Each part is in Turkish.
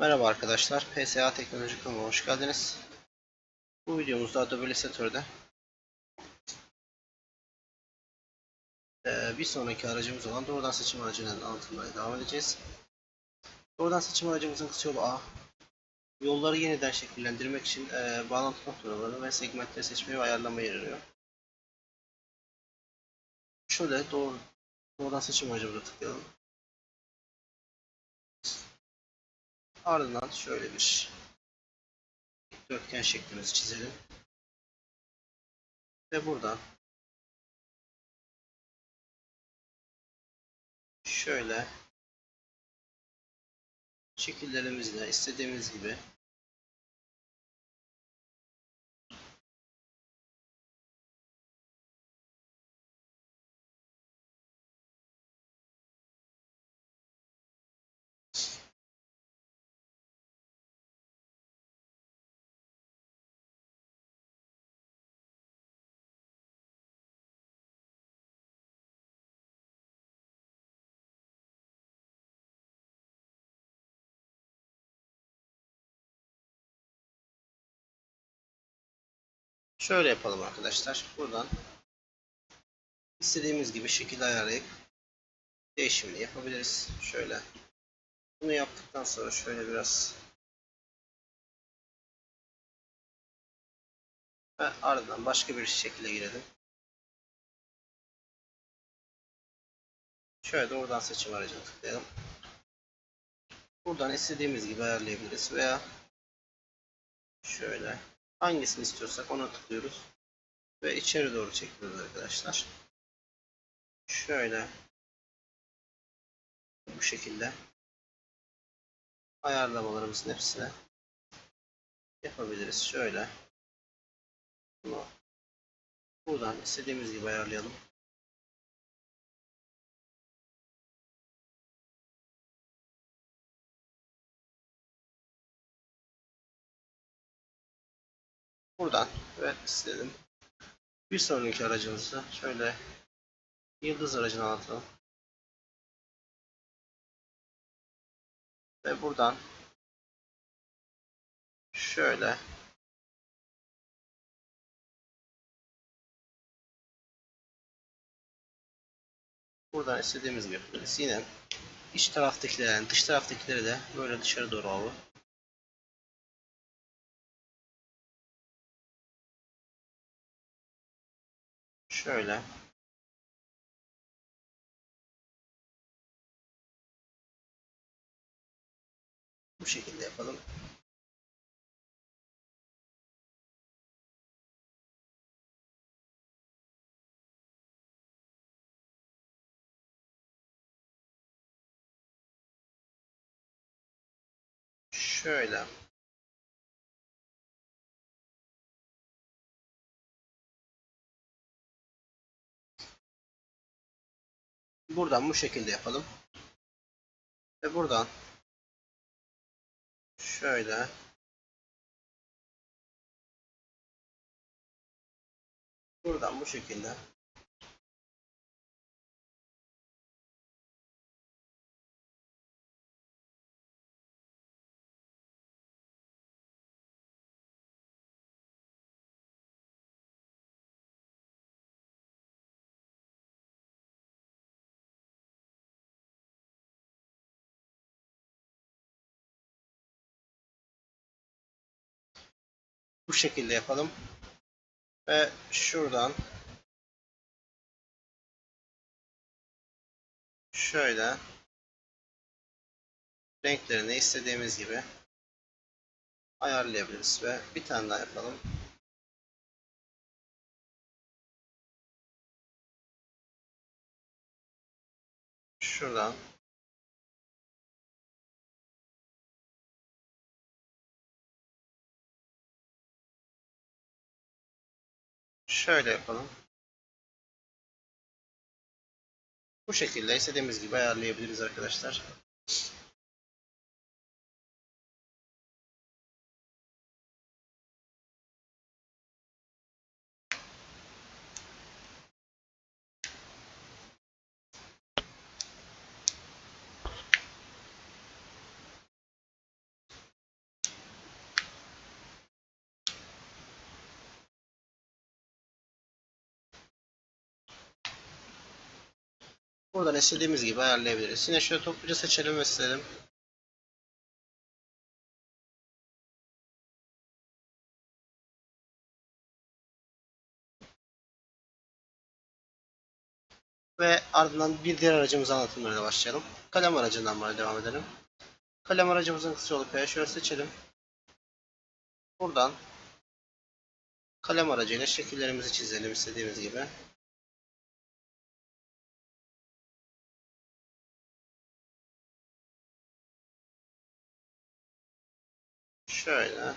Merhaba arkadaşlar, PSA Teknoloji kanalına hoş geldiniz. Bu videomuzda Adobe Illustrator'da eee, bir sonraki aracımız olan doğrudan seçim aracının anlatımına devam edeceğiz. Doğrudan seçim aracımızın kısa yolu A. Yolları yeniden şekillendirmek için eee, bağlantı noktalarını ve segmentleri seçmeyi ve ayarlamayı yarıyor. Şöyle doğru, doğrudan seçim aracımıza tıklayalım. Ardından şöyle bir dörtgen şeklimizi çizelim. Ve buradan şöyle şekillerimizle istediğimiz gibi şöyle yapalım arkadaşlar. Buradan istediğimiz gibi şekil ayarlayıp değişimini yapabiliriz. Şöyle bunu yaptıktan sonra şöyle biraz ve ardından başka bir şekilde girelim. Şöyle doğrudan seçim aracına tıklayalım. Buradan istediğimiz gibi ayarlayabiliriz veya şöyle hangisini istiyorsak ona tıklıyoruz ve içeri doğru çekiyoruz arkadaşlar. Şöyle bu şekilde ayarlamalarımızın hepsine yapabiliriz. Şöyle bunu buradan istediğimiz gibi ayarlayalım. Buradan evet istedim. Bir sonraki aracımızda şöyle yıldız aracını anlatalım. Ve buradan şöyle buradan istediğimiz gibi yapabiliriz. Yine iç taraftakileri dış taraftakileri de böyle dışarı doğru alalım. Şöyle bu şekilde yapalım. Şöyle. Buradan bu şekilde yapalım. Ve buradan şöyle buradan bu şekilde bu şekilde yapalım. Ve şuradan şöyle renklerini istediğimiz gibi ayarlayabiliriz ve bir tane daha yapalım. Şuradan şöyle yapalım. Bu şekilde istediğimiz gibi ayarlayabiliriz arkadaşlar. Buradan istediğimiz gibi ayarlayabiliriz. Yine şöyle topluca seçelim ve silelim. Ve ardından bir diğer aracımızın anlatımlarına başlayalım. Kalem aracından böyle devam edelim. Kalem aracımızın kısa yolu P. Şöyle seçelim. Buradan kalem aracıyla şekillerimizi çizelim istediğimiz gibi. Şöyle.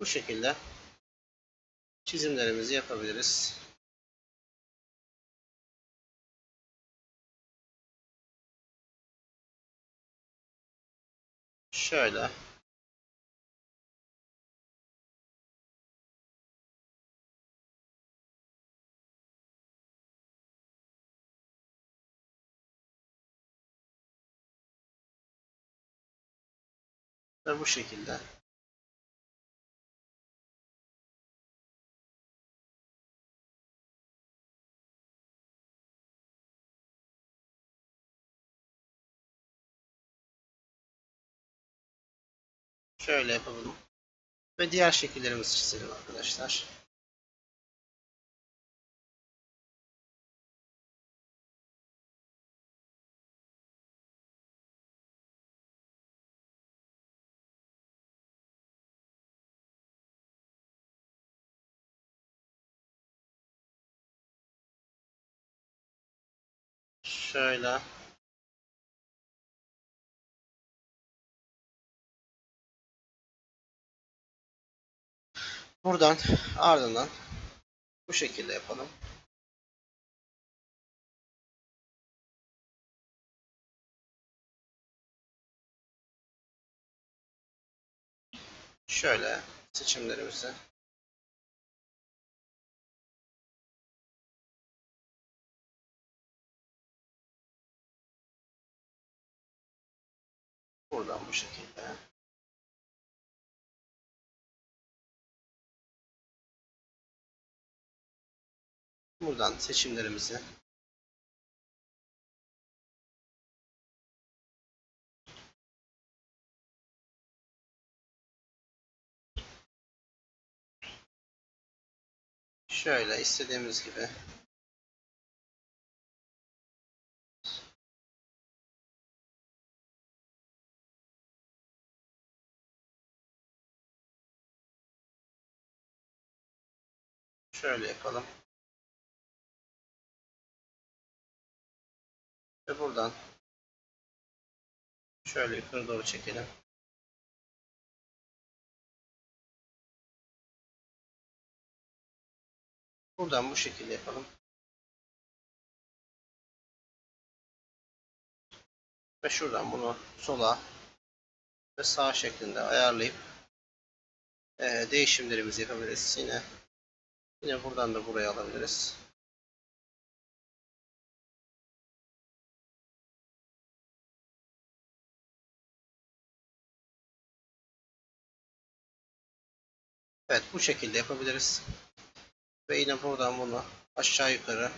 Bu şekilde çizimlerimizi yapabiliriz. Şöyle. Ve bu şekilde. Şöyle yapalım. Ve diğer şekillerimizi çizelim arkadaşlar. Şöyle. Buradan ardından bu şekilde yapalım. Şöyle seçimlerimizi buradan bu şekilde. Buradan seçimlerimizi şöyle istediğimiz gibi şöyle yapalım. Ve buradan şöyle yukarı doğru çekelim. Buradan bu şekilde yapalım. Ve şuradan bunu sola ve sağ şeklinde ayarlayıp eee, değişimlerimizi yapabiliriz. Yine yine buradan da buraya alabiliriz. Evet bu şekilde yapabiliriz. Ve yine buradan bunu aşağı yukarı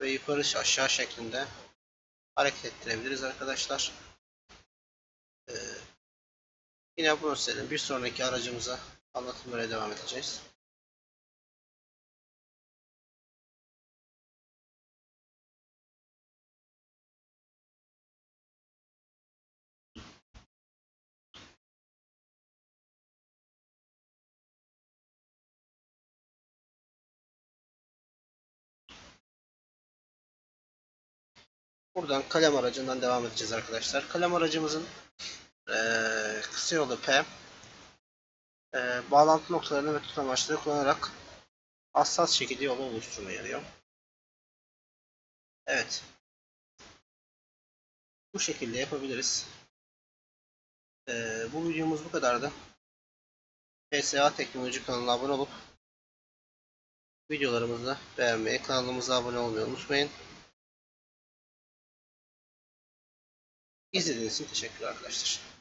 ve yukarı aşağı şeklinde hareket ettirebiliriz arkadaşlar. Ee, yine bunu silelim. Bir sonraki aracımıza anlatımlara devam edeceğiz. Buradan kalem aracından devam edeceğiz arkadaşlar. Kalem aracımızın eee kısa yolu P. Eee, bağlantı noktalarını ve tutamaçları kullanarak hassas şekilde yolu oluşturmaya yarıyor. Evet. Bu şekilde yapabiliriz. Eee, bu videomuz bu kadardı. PSA Teknoloji kanalına abone olup videolarımızı beğenmeyi, kanalımıza abone olmayı unutmayın. İzlediğiniz için teşekkür arkadaşlar.